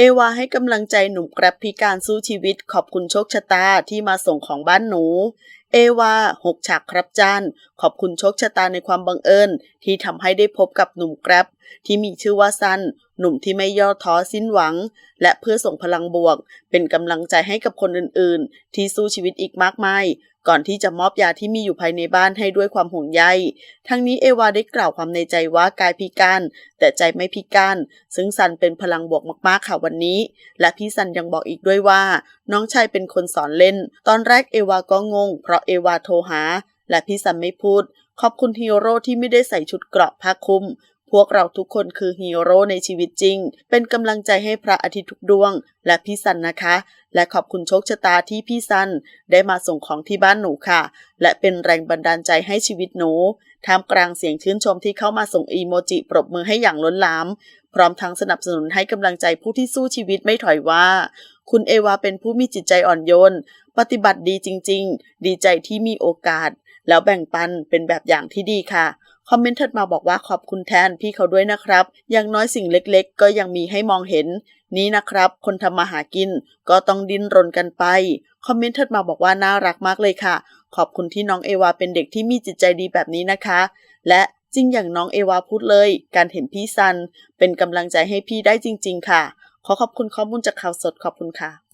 เอวาให้กำลังใจหนุ่มแกร็บพิการสู้ชีวิตขอบคุณโชคชะตาที่มาส่งของบ้านหนู เอวาหกฉากครับจานขอบคุณโชคชะตาในความบังเอิญที่ทำให้ได้พบกับหนุ่มแกร็บที่มีชื่อว่าซัน หนุ่มที่ไม่ย่อท้อสิ้นหวัง และเพื่อส่งพลังบวก เป็นกำลังใจให้กับคนอื่นๆ ที่สู้ชีวิตอีกมากมายก่อนที่จะมอบยาที่มีอยู่ภายในบ้านให้ด้วยความห่วงใย ทั้งนี้เอวาได้กล่าวความในใจว่ากายพิการแต่ใจไม่พิการ ซึ่งซันเป็นพลังบวกมากๆค่ะวันนี้ และพี่ซันยังบอกอีกด้วยว่า น้องชายเป็นคนสอนเล่น ตอนแรกเอวาก็งง เพราะเอวาโทรหา และพี่ซันไม่พูด ขอบคุณฮีโร่ที่ไม่ได้ใส่ชุดเกราะผ้าคลุม พวกเราทุกคนคือฮีโร่ในชีวิตจริง เป็นกำลังใจให้พระอาทิตย์ทุกดวง และพี่ซันนะคะ และขอบคุณโชคชะตาที่พี่ซันได้มาส่งของที่บ้านหนูค่ะ และเป็นแรงบันดาลใจให้ชีวิตหนูท่ามกลางเสียงชื่นชมที่เข้ามาส่งอีโมจิปรบมือให้อย่างล้นหลาม พร้อมทั้งสนับสนุนให้กำลังใจผู้ที่สู้ชีวิตไม่ถอยว่า คุณเอวาเป็นผู้มีจิตใจอ่อนโยน ปฏิบัติดีจริง ๆ ดีใจที่มีโอกาส แล้วแบ่งปันเป็นแบบอย่างที่ดีค่ะ คอมเมนต์ถัดมาบอกว่าขอบคุณแทนพี่เขาด้วยนะครับ อย่างน้อยสิ่งเล็กๆ ก็ยังมีให้มองเห็น นี้นะครับ คนทำมาหากินก็ต้องดิ้นรนกันไป คอมเมนต์ถัดมาบอกว่าน่ารักมากเลยค่ะ ขอบคุณที่น้องเอวาเป็นเด็กที่มีจิตใจดีแบบนี้นะคะ และจริงอย่างน้องเอวาพูดเลย การเห็นพี่ซัน เป็นกำลังใจให้พี่ได้จริง ๆ ค่ะ ขอขอบคุณข้อมูลจากข่าวสดขอบคุณค่ะ